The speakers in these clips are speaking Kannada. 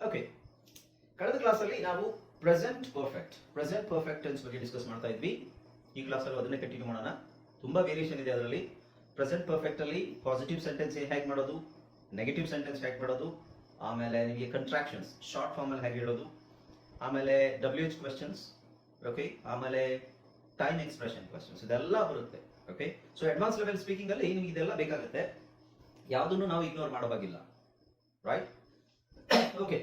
ಓಕೆ ಕಳೆದ ಕ್ಲಾಸಲ್ಲಿ ನಾವು present perfect present perfect tense ಬಗ್ಗೆ ಡಿಸ್ಕಸ್ ಮಾಡ್ತಾ ಇದ್ವಿ. ಈ ಕ್ಲಾಸಲ್ಲಿ ಅದನ್ನೇ ಕಂಟಿನ್ಯೂ ಮಾಡೋಣ. ತುಂಬಾ ವೇರಿಯೇಷನ್ ಇದೆ ಅದರಲ್ಲಿ. ಪ್ರೆಸೆಂಟ್ ಪರ್ಫೆಕ್ಟ್ ಅಲ್ಲಿ ಪಾಸಿಟಿವ್ ಸೆಂಟೆನ್ಸ್ ಹೇಗೆ ಮಾಡೋದು? ನೆಗೆಟಿವ್ ಸೆಂಟೆನ್ಸ್ ಹೇಗೆ ಮಾಡೋದು. ಆಮೇಲೆ ನಿಮಗೆ ಕಂಟ್ರಾಕ್ಷನ್ಸ್ ಶಾರ್ಟ್ ಫಾರ್ಮ್ ಅಲ್ಲಿ ಹೇಗೆ ಹೇಳೋದು. ಆಮೇಲೆ ಡಬ್ಲ್ಯೂ ಎಚ್ ಕ್ವೆಶನ್ಸ್ ಓಕೆ ಆಮೇಲೆ ಟೈಮ್ ಎಕ್ಸ್ಪ್ರೆಷನ್ ಕ್ವೆಶನ್ಸ್ ಇದೆಲ್ಲ ಬರುತ್ತೆ okay so advance level speaking ಅಲ್ಲಿ ನಿಮ್ಗೆ ಇದೆಲ್ಲ ಬೇಕಾಗುತ್ತೆ. ಯಾವುದನ್ನು ನಾವು ಇಗ್ನೋರ್ ಮಾಡೋವಾಗಿಲ್ಲ ರೈಟ್ ಓಕೆ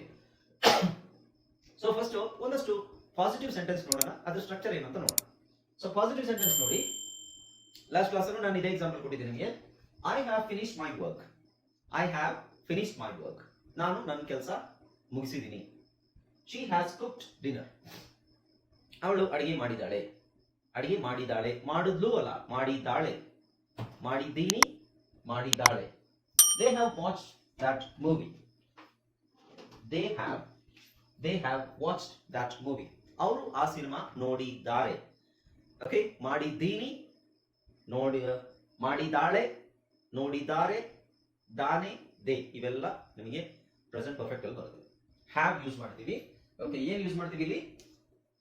ಸೊ ಫಸ್ಟ್ ಒಂದಷ್ಟು ಪಾಸಿಟಿವ್ ಸೆಂಟೆನ್ಸ್ ನೋಡೋಣ. ಅದ್ರ ಸ್ಟ್ರಕ್ಚರ್ ಏನಂತ ನೋಡೋಣ. ಸೊ ಪಾಸಿಟಿವ್ ಸೆಂಟೆನ್ಸ್ ನೋಡಿ. ಲಾಸ್ಟ್ ಕ್ಲಾಸ್ ನಾನು ಇದೇ ಎಕ್ಸಾಂಪಲ್ ಕೊಟ್ಟಿದ್ದೀನಿ ನಿಮಗೆ. I have finish my work I have finish my work ನಾನು ನನ್ನ ಕೆಲಸ ಮುಗಿಸಿದ್ದೀನಿ. ಶಿ ಹ್ಯಾಸ್ ಕುಕ್ಡ್ ಡಿನ್ನರ್ ಅವಳು ಅಡಿಗೆ ಮಾಡಿದಾಳೆ ಅಡಿಗೆ ಮಾಡಿದಾಳೆ ಮಾಡಿದ್ಲು ಅಲ್ಲ, ಮಾಡಿದ್ದಾಳೆ. ಮಾಡಿದ್ದೀನಿ, ಮಾಡಿದ್ದಾಳೆ. They have watch that movie they have they have watch that movie ಅವರು ಆ ಸಿನಿಮಾ ನೋಡಿದ್ದಾರೆ. ಓಕೆ ಮಾಡಿದ್ದೀನಿ, ನೋಡಿ ಮಾಡಿದಾಳೆ ನೋಡಿದ್ದಾರೆ, ದಾನೆ, ದೇ, ಇವೆಲ್ಲ ನಿಮಗೆ ಪ್ರೆಸೆಂಟ್ ಪರ್ಫೆಕ್ಟ್ ಅಲ್ಲಿ ಬರುತ್ತೆ. ಹ್ಯಾವ್ ಯೂಸ್ ಮಾಡ್ತೀವಿ. ಓಕೆ ಏನು ಯೂಸ್ ಮಾಡ್ತೀವಿ ಇಲ್ಲಿ?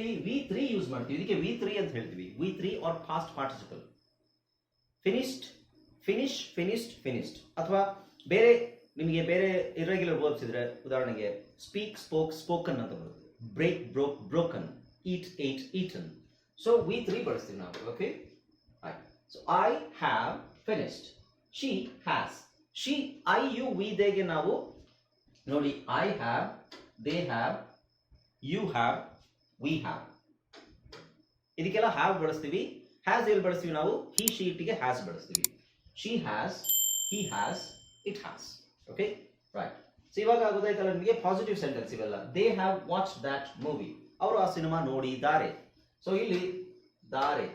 ಇಲ್ಲಿ ವಿ ತ್ರೀ ಯೂಸ್ ಮಾಡ್ತೀವಿ. ಇದಕ್ಕೆ ವಿ ತ್ರೀ ಅಂತ ಹೇಳ್ತೀವಿ. V three are past participle finished finish finished finished ಅಥವಾ ಬೇರೆ ನಿಮಗೆ ಬೇರೆ ಇರೆಗ್ಯುಲರ್ ವರ್ಬ್ಸ್ ಇದ್ರೆ ಉದಾಹರಣೆಗೆ ಸ್ಪೀಕ್ ಸ್ಪೋಕ್ ಸ್ಪೋಕನ್ ಅಂತ ಬರುತ್ತೆ. Break broke broken eat ate eaten so V three ಬಳಸ್ತೀವಿ ನಾವು. Okay so I have finished she has she I you we ದೇಗೆ ನಾವು ನೋಡಿ I have they have you have we have ಇದಕ್ಕೆಲ್ಲ ಹ್ಯಾವ್ ಬಳಸ್ತೀವಿ ಹ್ಯಾಸ್ ಎಲ್ಲಿ ಬಳಸ್ತೀವಿ ನಾವು? ಹಿ ಶಿ ಇಟ್ಗೆ ಹ್ಯಾಸ್ ಬಳಸ್ತೀವಿ. She has he has it has okay right so ಇವಾಗ ಆಗೋದಾಯ್ತಲ್ಲ ನಿಮಗೆ? ಪಾಸಿಟಿವ್ ಸೆಂಟೆನ್ಸ್ ಇವೆಲ್ಲ. They have watch that movie ಅವರು ಆ ಸಿನಿಮಾ ನೋಡಿದ್ದಾರೆ ಸೊ ಇಲ್ಲಿ ದಾರೆ.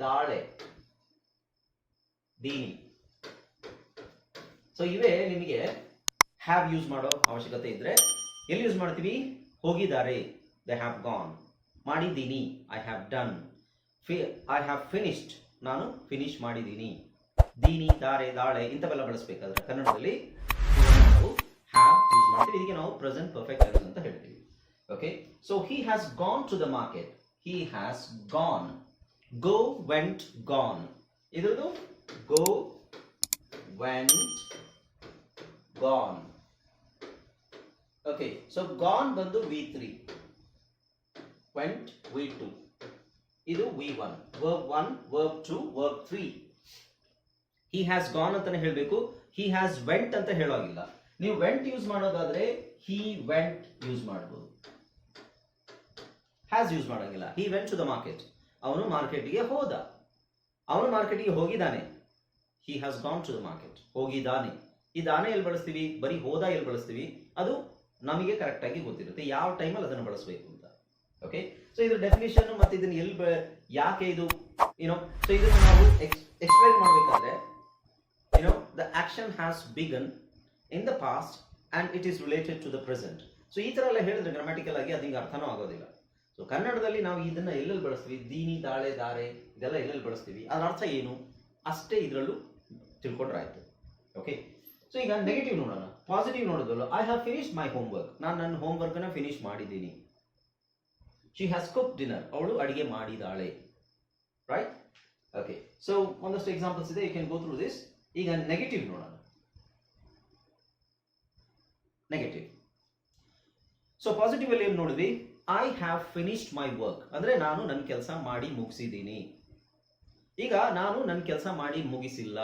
ದಾಳೆ. ದೀನಿ. ಸೊ ಇವೇ ನಿಮಗೆ ಹ್ಯಾವ್ ಯೂಸ್ ಮಾಡೋ ಅವಶ್ಯಕತೆ ಇದ್ರೆ ಎಲ್ಲಿ ಯೂಸ್ ಮಾಡ್ತೀವಿ? ಹೋಗಿದ್ದಾರೆ ದೇ ಹ್ಯಾವ್ ಗಾನ್ ಮಾಡಿದ್ದೀನಿ ಐ ಹ್ಯಾವ್ ಡನ್ ಫಿ ಐ ಹ್ಯಾವ್ ಫಿನಿಶ್ಡ್ ನಾನು ಫಿನಿಶ್ ಮಾಡಿದ್ದೀನಿ. ದೀನಿ, ದಾರೆ, ದಾಳೆ, ಇಂಥವೆಲ್ಲ ಬಳಸಬೇಕಾದ್ರೆ ಕನ್ನಡದಲ್ಲಿ ನಾವು ಹ್ಯಾವ್ ಯೂಸ್ ಮಾಡ್ತೀವಿ. ಇದಕ್ಕೆ ನಾವು ಪ್ರೆಸೆಂಟ್ ಪರ್ಫೆಕ್ಟ್ ಟೆನ್ಸ್ ಅಂತ ಹೇಳ್ತೀವಿ. Okay so he has gone to the market he has gone go went gone ಇದ್ರದ್ದು go went gone okay so gone ಬಂದು V three went V two ಇದು V one verb one verb two verb three he has gone ಅಂತಾನೆ ಹೇಳಬೇಕು. ಹಿ ಹ್ಯಾಸ್ ವೆಂಟ್ ಅಂತ ಹೇಳೋಗಿಲ್ಲ ನೀವು ವೆಂಟ್ ಯೂಸ್ ಮಾಡೋದಾದ್ರೆ ಹಿ ವೆಂಟ್ ಯೂಸ್ ಮಾಡಬಹುದು ಹ್ಯಾಸ್ ಯೂಸ್ ಮಾಡೋಂಗಿಲ್ಲ. He went to the market ಅವನು ಮಾರ್ಕೆಟ್ಗೆ ಹೋದ. ಅವನು ಮಾರ್ಕೆಟ್ಗೆ ಹೋಗಿದ್ದಾನೆ. He has gone to the market ಹೋಗಿದ್ದಾನೆ. ಈ ದಾನೆ ಎಲ್ಲಿ ಬಳಸ್ತೀವಿ? ಬರೀ ಹೋದ ಎಲ್ಲಿ ಬಳಸ್ತೀವಿ? ಅದು ನಮಗೆ ಕರೆಕ್ಟಾಗಿ ಗೊತ್ತಿರುತ್ತೆ. ಯಾವ ಟೈಮಲ್ಲಿ ಅದನ್ನು ಬಳಸಬೇಕು? ಓಕೆ ಸೊ ಇದ್ರ ಡೆಫಿನೇಷನ್ ಮತ್ತೆ ಇದನ್ನ ಎಲ್ಲಿ ಯಾಕೆ ಇದು ಏನೋ ಸೊ ಇದನ್ನ ನಾವು ಎಕ್ಸ್ಪ್ಲೈನ್ ಮಾಡಬೇಕಾದ್ರೆ ಏನೋ the action has begun in the past and it is related to the present so ಈ ಥರ ಎಲ್ಲ ಹೇಳಿದ್ರೆ ಗ್ರಾಮ್ಯಾಟಿಕಲ್ ಆಗಿ ಅದು ಹಿಂಗೆ ಅರ್ಥನೂ ಆಗೋದಿಲ್ಲ. ಸೊ ಕನ್ನಡದಲ್ಲಿ ನಾವು ಇದನ್ನ ಎಲ್ಲೆಲ್ಲಿ ಬಳಸ್ತೀವಿ? ದೀನಿ, ದಾಳೆ, ದಾರೆ, ಇದೆಲ್ಲ ಎಲ್ಲೆಲ್ಲಿ ಬಳಸ್ತೀವಿ. ಅದರ ಅರ್ಥ ಏನು? ಅಷ್ಟೇ ಇದರಲ್ಲೂ ತಿಳ್ಕೊಂಡ್ರೆ ಆಯ್ತು. ಓಕೆ ಸೊ ಈಗ ನೆಗೆಟಿವ್ ನೋಡೋಣ. Positive ನೋಡೋದಲ್ಲ I have finish my homework ನಾನು ನನ್ನ ಹೋಮ್ ವರ್ಕ್ನ ಫಿನಿಶ್ ಮಾಡಿದ್ದೀನಿ. ಶಿ ಹ್ಯಾಸ್ ಕುಕ್ ಡಿನ್ನರ್ ಅವಳು ಅಡಿಗೆ ಮಾಡಿದಾಳೆ. ರೈಟ್ ಓಕೆ ಸೊ ಒಂದಷ್ಟು ಎಕ್ಸಾಂಪಲ್ಸ್ ಇದೆ. You can go through this ಈಗ ನೆಗೆಟಿವ್ ನೋಡೋಣ. ನೆಗೆಟಿವ್ ಸೊ ಪಾಸಿಟಿವ್ ಅಲ್ಲಿ ಏನು ನೋಡಿದ್ವಿ? I have finished my work ಅಂದ್ರೆ ನಾನು ನನ್ನ ಕೆಲಸ ಮಾಡಿ ಮುಗಿಸಿದ್ದೀನಿ. ಈಗ ನಾನು ನನ್ನ ಕೆಲಸ ಮಾಡಿ ಮುಗಿಸಿಲ್ಲ.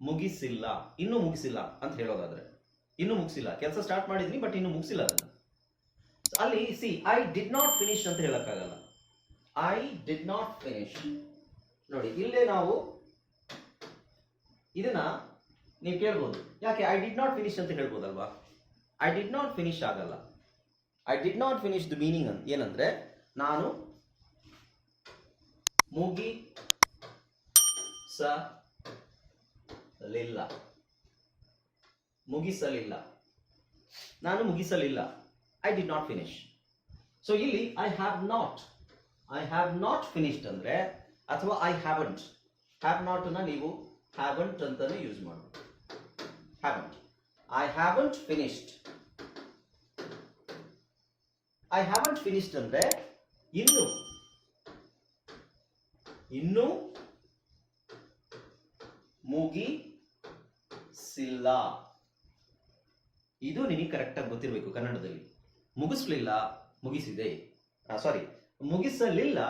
ಮುಗಿಸಿಲ್ಲ. ಇನ್ನೂ ಮುಗಿಸಿಲ್ಲ ಅಂತ ಹೇಳೋದಾದ್ರೆ. ಇನ್ನೂ ಮುಗಿಸಿಲ್ಲ. ಕೆಲಸ ಸ್ಟಾರ್ಟ್ ಮಾಡಿದ್ದೀನಿ ಬಟ್ ಇನ್ನೂ ಮುಗಿಸಿಲ್ಲ ಅದನ್ನ. ಅಲ್ಲಿ see I did not finish ಅಂತ ಹೇಳಕ್ಕಾಗಲ್ಲ. ಐ ಡಿಡ್ ನಾಟ್ ಫಿನಿಶ್ ನೋಡಿ, ಇಲ್ಲೇ ನಾವು ಇದನ್ನ ನೀವು ಕೇಳ್ಬೋದು. ಯಾಕೆ? ಐ ಡಿಡ್ ನಾಟ್ ಫಿನಿಶ್ ಅಂತ ಹೇಳ್ಬೋದಲ್ವಾ? ಐ ಡಿಡ್ ನಾಟ್ ಫಿನಿಶ್ ಆಗಲ್ಲ. I did not finish the meaning ಅಂತ ಏನಂದ್ರೆ ನಾನು ಮುಗಿ ಸಲಿಲ್ಲ ಮುಗಿಸಲಿಲ್ಲ. ನಾನು ಮುಗಿಸಲಿಲ್ಲ. I did not finish so ಇಲ್ಲಿ I have not I have not finished ಅಂದ್ರೆ, ಅಥವಾ ಐ ಹ್ಯಾವಂಟ್ ಹ್ಯಾವ್ ನಾಟ್ ಅನ್ನ ನೀವು ಹ್ಯಾವಂಟ್ ಅಂತಾನೆ ಯೂಸ್ ಮಾಡಬಹುದು haven't I haven't finished I haven't finished ಅಂದ್ರೆ, ಇನ್ನು. ಇನ್ನು ಮುಗಿಸಿಲ್ಲ. ಇದು ನಿನಗೆ ಕರೆಕ್ಟಾಗಿ ಗೊತ್ತಿರಬೇಕು ಕನ್ನಡದಲ್ಲಿ. ಮುಗಿಸ್ಲಿಲ್ಲ, ಮುಗಿಸಿದೆ. ಸಾರಿ ಮುಗಿಸಲಿಲ್ಲ,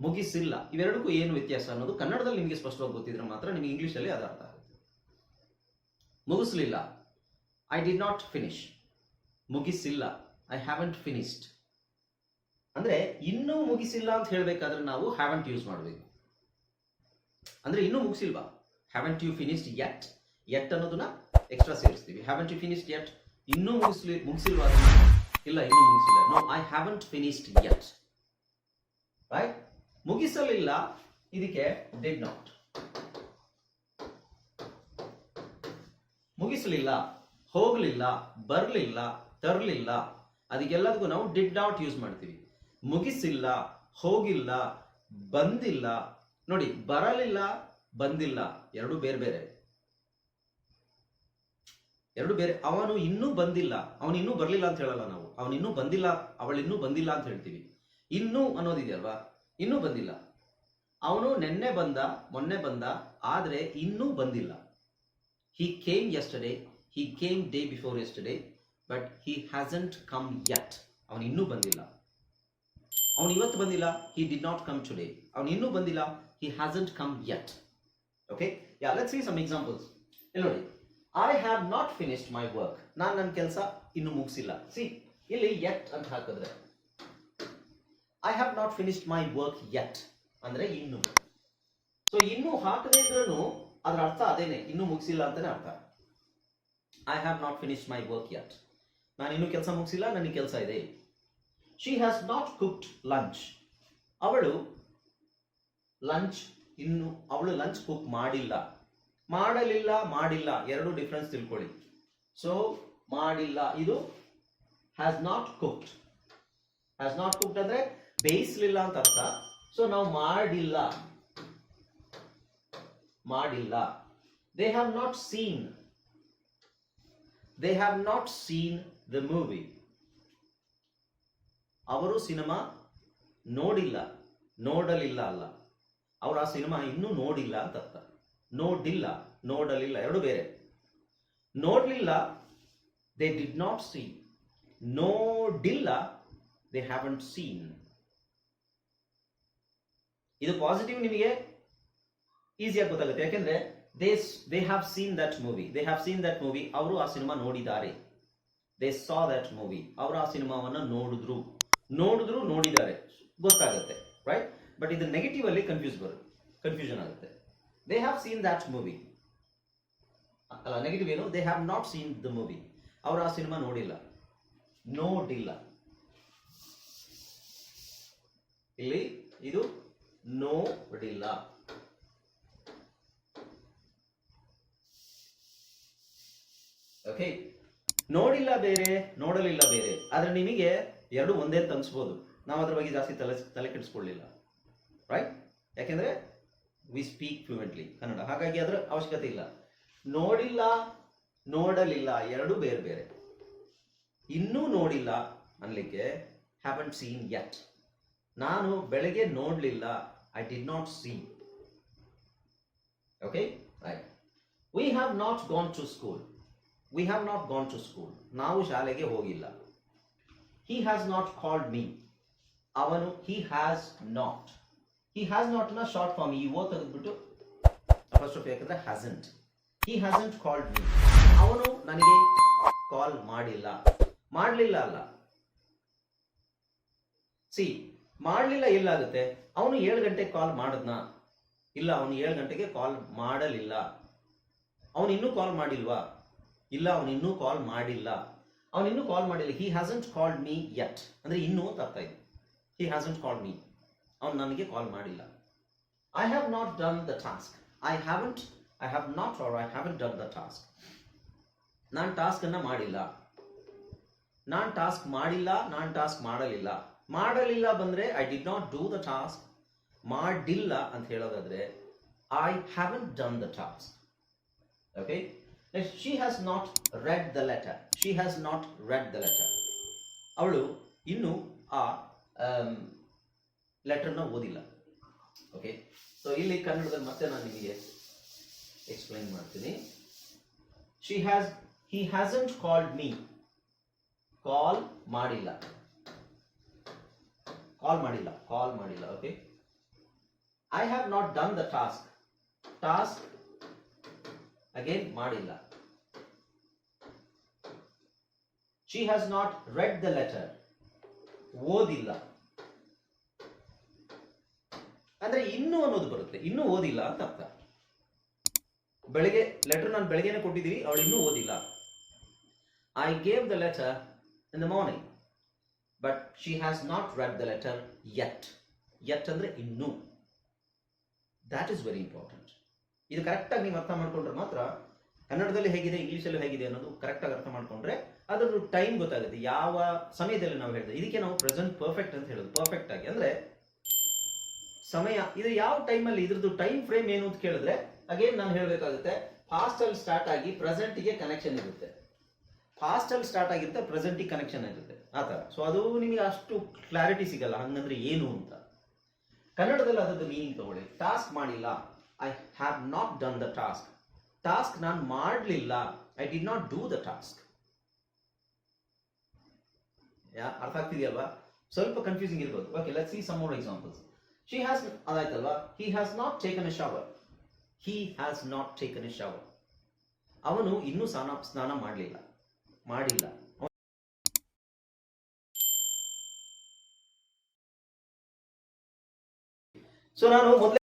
ಮುಗಿಸಿಲ್ಲ. ಇವೆರಡಕ್ಕೂ ಏನು ವ್ಯತ್ಯಾಸ ಅನ್ನೋದು ಕನ್ನಡದಲ್ಲಿ ನಿಮಗೆ ಸ್ಪಷ್ಟವಾಗಿ ಗೊತ್ತಿದ್ರೆ ಮಾತ್ರ ನಿಮಗೆ ಇಂಗ್ಲೀಷಲ್ಲಿ ಅದು ಅರ್ಥ ಆಗುತ್ತೆ. ಮುಗಿಸ್ಲಿಲ್ಲ. ಐ ಡಿಡ್ ನಾಟ್ ಫಿನಿಶ್ ಮುಗಿಸಿಲ್ಲ. ಐ ಹ್ಯಾವಂಟ್ ಫಿನಿಶ್ಡ್ ಅಂದ್ರೆ ಇನ್ನೂ ಮುಗಿಸಿಲ್ಲ ಅಂತ ಹೇಳಬೇಕಾದ್ರೆ ನಾವು ಹ್ಯಾವಂಟ್ ಯೂಸ್ ಮಾಡಬೇಕು. ಅಂದ್ರೆ ಇನ್ನೂ ಮುಗಿಸಿಲ್ವಾ? Haven't you finished yet yet ಅನ್ನೋದನ್ನ ಎಕ್ಸ್ಟ್ರಾ ಸೇರಿಸ್ತೀವಿ. ಹ್ಯಾವಂಟ್ ಯು ಫಿನಿಶ್ಡ್ ಯಟ್ ಇನ್ನೂ ಮುಗಿಸ್ಲಿ ಮುಗಿಸಿಲ್ವಾ? ಅದನ್ನ? ಇಲ್ಲ ಇನ್ನೂ ಮುಗಿಸಿಲ್ಲ. No I haven't finished yet right ಮುಗಿಸಲಿಲ್ಲ, ಇದಕ್ಕೆ ಡಿಡ್ ನಾಟ್ ಮುಗಿಸಲಿಲ್ಲ, ಹೋಗಲಿಲ್ಲ, ಬರಲಿಲ್ಲ, ತರಲಿಲ್ಲ, ಅದಕ್ಕೆಲ್ಲದಕ್ಕೂ ನಾವು ಡಿಡ್ ನಾಟ್ ಯೂಸ್ ಮಾಡ್ತೀವಿ. ಮುಗಿಸಿಲ್ಲ, ಹೋಗಿಲ್ಲ, ಬಂದಿಲ್ಲ. ನೋಡಿ, ಬರಲಿಲ್ಲ, ಬಂದಿಲ್ಲ, ಎರಡು ಬೇರೆ ಬೇರೆ. ಎರಡು ಬೇರೆ. ಅವನು ಇನ್ನೂ ಬಂದಿಲ್ಲ. ಅವನು ಇನ್ನೂ ಬರಲಿಲ್ಲ ಅಂತ ಹೇಳಲ್ಲ ನಾವು. ಅವನು ಇನ್ನೂ ಬಂದಿಲ್ಲ, ಅವಳು ಇನ್ನೂ ಬಂದಿಲ್ಲ ಅಂತ ಹೇಳ್ತೀವಿ. ಇನ್ನೂ ಅನ್ನೋದಿದೆಯಲ್ವಾ? ಇನ್ನೂ ಬಂದಿಲ್ಲ. ಅವನು ನಿನ್ನೆ ಬಂದ, ಮೊನ್ನೆ ಬಂದ, ಆದ್ರೆ ಇನ್ನೂ ಬಂದಿಲ್ಲ. He came yesterday he came day before yesterday but he hasn't come yet ಅವನು ಇನ್ನೂ ಬಂದಿಲ್ಲ. ಅವನು ಇವತ್ತು ಬಂದಿಲ್ಲ he did not come today ಅವನು ಇನ್ನೂ ಬಂದಿಲ್ಲ he hasn't come yet okay yeah some examples ಇಲ್ಲಿ ನೋಡಿ. I have not finished my work ನಾನು ನನ್ನ ಕೆಲಸ ಇನ್ನು ಮುಗಿಸಿಲ್ಲ. ಸಿ ಇಲ್ಲಿ ಯಟ್ ಅಂತ ಹಾಕಿದ್ರೆ. I have not finished my work yet ಅಂದ್ರೆ ಇನ್ನು. ಸೊ ಇನ್ನು ಹಾಕದೇ ಇದ್ರೂ ಅದರ ಅರ್ಥ ಅದೇನೆ. ಇನ್ನೂ ಮುಗಿಸಿಲ್ಲ ಅಂತಾನೆ ಅರ್ಥ. I have not finished my work yet ನಾನು ಇನ್ನೂ ಕೆಲಸ ಮುಗಿಸಿಲ್ಲ ನನಗೆ ಕೆಲಸ ಇದೆ. She has not cooked lunch ಅವಳು ಲಂಚ್ ಇನ್ನು, ಅವಳು ಲಂಚ್ ಕುಕ್ ಮಾಡಿಲ್ಲ. ಮಾಡಲಿಲ್ಲ, ಮಾಡಿಲ್ಲ, ಎರಡು ಡಿಫ್ರೆನ್ಸ್ ತಿಳ್ಕೊಳ್ಳಿ. ಸೊ ಮಾಡಿಲ್ಲ, ಇದು has not cooked has not cooked ಅಂದ್ರೆ ಬೇಯಿಸ್ಲಿಲ್ಲ ಅಂತ ಅರ್ಥ. ಸೊ ನಾವು ಮಾಡಿಲ್ಲ. ಮಾಡಿಲ್ಲ. They have not seen they have not seen the movie ಅವರು ಸಿನಿಮಾ ನೋಡಿಲ್ಲ, ನೋಡಲಿಲ್ಲ ಅಲ್ಲ. ಅವರು ಆ ಸಿನಿಮಾ ಇನ್ನೂ ನೋಡಿಲ್ಲ ಅಂತ ಅರ್ಥ. ನೋಡಿಲ್ಲ ನೋಡಲಿಲ್ಲ, ಎರಡು ಬೇರೆ. ನೋಡಲಿಲ್ಲ ದೇ ಡಿಡ್ ನಾಟ್ ಸಿ ನೋಡಿಲ್ಲ ದೇ ಹ್ಯಾವಂಟ್ ಸೀನ್ ಇದು ಪಾಸಿಟಿವ್ ನಿಮಗೆ ಈಸಿಯಾಗಿ ಗೊತ್ತಾಗುತ್ತೆ. ಯಾಕೆಂದ್ರೆ they they have seen that movie they have seen that movie ಅವರು ಆ ಸಿನಿಮಾ ನೋಡಿದ್ದಾರೆ. ದೇ ಸಾ ದಟ್ ಮೂವಿ ಅವರು ಆ ಸಿನಿಮಾವನ್ನು ನೋಡಿದ್ರು. ನೋಡಿದ್ರು, ನೋಡಿದ್ದಾರೆ. ಗೊತ್ತಾಗುತ್ತೆ ರೈಟ್ ಬಟ್ ಇದು ನೆಗೆಟಿವ್ ಅಲ್ಲಿ ಕನ್ಫ್ಯೂಸ್ ಬರುತ್ತೆ ಕನ್ಫ್ಯೂಷನ್ ಆಗುತ್ತೆ. They have seen that movie ಅಲ್ಲ ನೆಗೆಟಿವ್ ಏನು? They have not seen the movie ಅವರು ಆ ಸಿನಿಮಾ ನೋಡಿಲ್ಲ. ನೋಡಿಲ್ಲ. ಇಲ್ಲಿ ಇದು ನೋಡಿಲ್ಲ. ಓಕೆ ನೋಡಿಲ್ಲ ಬೇರೆ, ನೋಡಲಿಲ್ಲ ಬೇರೆ. ಆದ್ರೆ ನಿಮಗೆ ಎರಡು ಒಂದೇ ಅಂತ ಅನ್ಸ್ಬೋದು ನಾವು ಅದ್ರ ಬಗ್ಗೆ ಜಾಸ್ತಿ ತಲೆ ತಲೆ ಕೆಡಿಸ್ಕೊಳ್ಳಿಲ್ಲ. ರೈಟ್ ಯಾಕೆಂದ್ರೆ ವಿ ಸ್ಪೀಕ್ ಫ್ಲೂಯೆಂಟ್ಲಿ ಕನ್ನಡ. ಹಾಗಾಗಿ ಅದರ ಅವಶ್ಯಕತೆ ಇಲ್ಲ. ನೋಡಿಲ್ಲ, ನೋಡಲಿಲ್ಲ, ಎರಡೂ ಬೇರೆ ಬೇರೆ. ಇನ್ನೂ ನೋಡಿಲ್ಲ ಅನ್ಲಿಕ್ಕೆ ಹ್ಯಾವನ್ ಸೀನ್ ಯಟ್ ನಾನು ಬೆಳಗ್ಗೆ ನೋಡಲಿಲ್ಲ I did not see okay right we have not gone to school we have not gone to school ನಾವು ಶಾಲೆಗೆ ಹೋಗಿಲ್ಲ. He has not called me ಅವನು he has not he has not short form ಈ ಓ ತೆಗೆದ್ಬಿಟ್ಟು ಅಪಸ್ಟ್ರೋಫ್ ಯಾಕಂದ್ರೆ hasn't he hasn't called me ಅವನು ನನಗೆ ಕಾಲ್ ಮಾಡಿಲ್ಲ. ಮಾಡಲಿಲ್ಲ ಅಲ್ಲ. ಸಿ ಮಾಡಲಿಲ್ಲ ಎಲ್ಲಾಗುತ್ತೆ? ಅವನು ಏಳು ಗಂಟೆಗೆ ಕಾಲ್ ಮಾಡಿದ್ನಾ? ಇಲ್ಲ, ಅವನು ಏಳು ಗಂಟೆಗೆ ಕಾಲ್ ಮಾಡಲಿಲ್ಲ. ಅವನು ಇನ್ನೂ ಕಾಲ್ ಮಾಡಿಲ್ವಾ? ಇಲ್ಲ, ಅವನು ಇನ್ನೂ ಕಾಲ್ ಮಾಡಿಲ್ಲ. ಅವನು ಇನ್ನೂ ಕಾಲ್ ಮಾಡಿಲ್ಲ. He hasn't called me yet ಅಂದರೆ ಇನ್ನೂ ತರ್ತಾ ಇದೆ. ಹಿ ಹ್ಯಾಸಂಟ್ ಕಾಲ್ಡ್ ಮೀ ಅವನು ನನಗೆ ಕಾಲ್ ಮಾಡಿಲ್ಲ. I have not done the task I haven't I have not or I haven't done the task ನಾನು ಟಾಸ್ಕ್ ಅನ್ನ ಮಾಡಿಲ್ಲ. ನಾನು ಟಾಸ್ಕ್ ಮಾಡಿಲ್ಲ, ನಾನು ಟಾಸ್ಕ್ ಮಾಡಲಿಲ್ಲ. ಮಾಡಲಿಲ್ಲ ಬಂದ್ರೆ I did not do the task ಮಾಡಿಲ್ಲ ಅಂತ ಹೇಳೋದಾದ್ರೆ I haven't done the task okay she has not read the letter she has not read the letter ಅವಳು ಇನ್ನು ಆ ಲೆಟರ್ನ ಓದಿಲ್ಲ. ಓಕೆ ಸೊ ಇಲ್ಲಿ ಕನ್ನಡದಲ್ಲಿ ಮತ್ತೆ ನಾನು ನಿಮಗೆ ಎಕ್ಸ್ಪ್ಲೈನ್ ಮಾಡ್ತೀನಿ. She has he hasn't called me call ಮಾಡಿಲ್ಲ. ಕಾಲ್ ಮಾಡಿಲ್ಲ. ಕಾಲ್ ಮಾಡಿಲ್ಲ. Okay I have not done the task task again ಮಾಡಿಲ್ಲ. She has not read the letter ಓದಿಲ್ಲ. ಅಂದ್ರೆ ಇನ್ನು ಅನ್ನೋದು ಬರುತ್ತೆ. ಇನ್ನೂ ಓದಿಲ್ಲ ಅಂತ ಅರ್ಥ. ಬೆಳಿಗ್ಗೆ ಲೆಟರ್ ನಾನು ಬೆಳಿಗ್ಗೆನೆ ಕೊಟ್ಟಿದ್ದೀವಿ ಅವಳು ಇನ್ನೂ ಓದಿಲ್ಲ. I gave the letter in the morning but she has not read the letter yet yet ಅಂದ್ರೆ ಇನ್ನೂ. ದ್ಯಾಟ್ ಈಸ್ ವೆರಿ ಇಂಪಾರ್ಟೆಂಟ್ ಇದು ಕರೆಕ್ಟಾಗಿ ನೀವು ಅರ್ಥ ಮಾಡ್ಕೊಂಡ್ರೆ ಮಾತ್ರ ಕನ್ನಡದಲ್ಲಿ ಹೇಗಿದೆ, ಇಂಗ್ಲೀಷಲ್ಲಿ ಹೇಗಿದೆ ಅನ್ನೋದು ಕರೆಕ್ಟಾಗಿ ಅರ್ಥ ಮಾಡ್ಕೊಂಡ್ರೆ ಅದರದ್ದು ಟೈಮ್ ಗೊತ್ತಾಗುತ್ತೆ. ಯಾವ ಸಮಯದಲ್ಲಿ ನಾವು ಹೇಳ್ತೇವೆ. ಇದಕ್ಕೆ ನಾವು ಪ್ರೆಸೆಂಟ್ ಪರ್ಫೆಕ್ಟ್ ಅಂತ ಹೇಳೋದು. ಪರ್ಫೆಕ್ಟ್ ಆಗಿ ಅಂದ್ರೆ ಸಮಯ, ಇದು ಯಾವ ಟೈಮಲ್ಲಿ ಇದ್ರದ್ದು ಟೈಮ್ ಫ್ರೇಮ್ ಏನು ಅಂತ ಕೇಳಿದ್ರೆ ಅಗೇನ್ ನಾನು ಹೇಳಬೇಕಾಗುತ್ತೆ ಫಾಸ್ಟಲ್ಲಿ ಸ್ಟಾರ್ಟ್ ಆಗಿ ಪ್ರೆಸೆಂಟಿಗೆ ಕನೆಕ್ಷನ್ ಇರುತ್ತೆ. ಫಾಸ್ಟಲ್ಲಿ ಸ್ಟಾರ್ಟ್ ಆಗಿರುತ್ತೆ ಪ್ರೆಸೆಂಟಿಗೆ ಕನೆಕ್ಷನ್ ಇರುತ್ತೆ ಆ ಥರ. ಸೊ ಅದು ನಿಮಗೆ ಅಷ್ಟು ಕ್ಲಾರಿಟಿ ಸಿಗಲ್ಲ, ಹಂಗಂದ್ರೆ ಏನು ಅಂತ. ಕನ್ನಡದಲ್ಲಿ ಅದರದ್ದು ಮೀನಿಂಗ್ ತಗೊಳ್ಳಿ. ಟಾಸ್ಕ್ ಮಾಡಿಲ್ಲ. I have not done the task task ನಾನು ಮಾಡಲಿಲ್ಲ. I did not do the task ಅರ್ಥ ಆಗ್ತಿದೆಯಲ್ವಾ? ಸ್ವಲ್ಪ ಕನ್ಫ್ಯೂಸಿಂಗ್ ಇರ್ಬೋದು. Okay let see some examples she has ಅದಾಯ್ತಲ್ವಾ? He has not taken a shower he has not taken a shower ಅವನು ಇನ್ನೂ ಸ್ನಾನ ಸ್ನಾನ ಮಾಡಲಿಲ್ಲ. ಮಾಡಿಲ್ಲ. ಸೊ ನಾನು ಮೊದಲೇ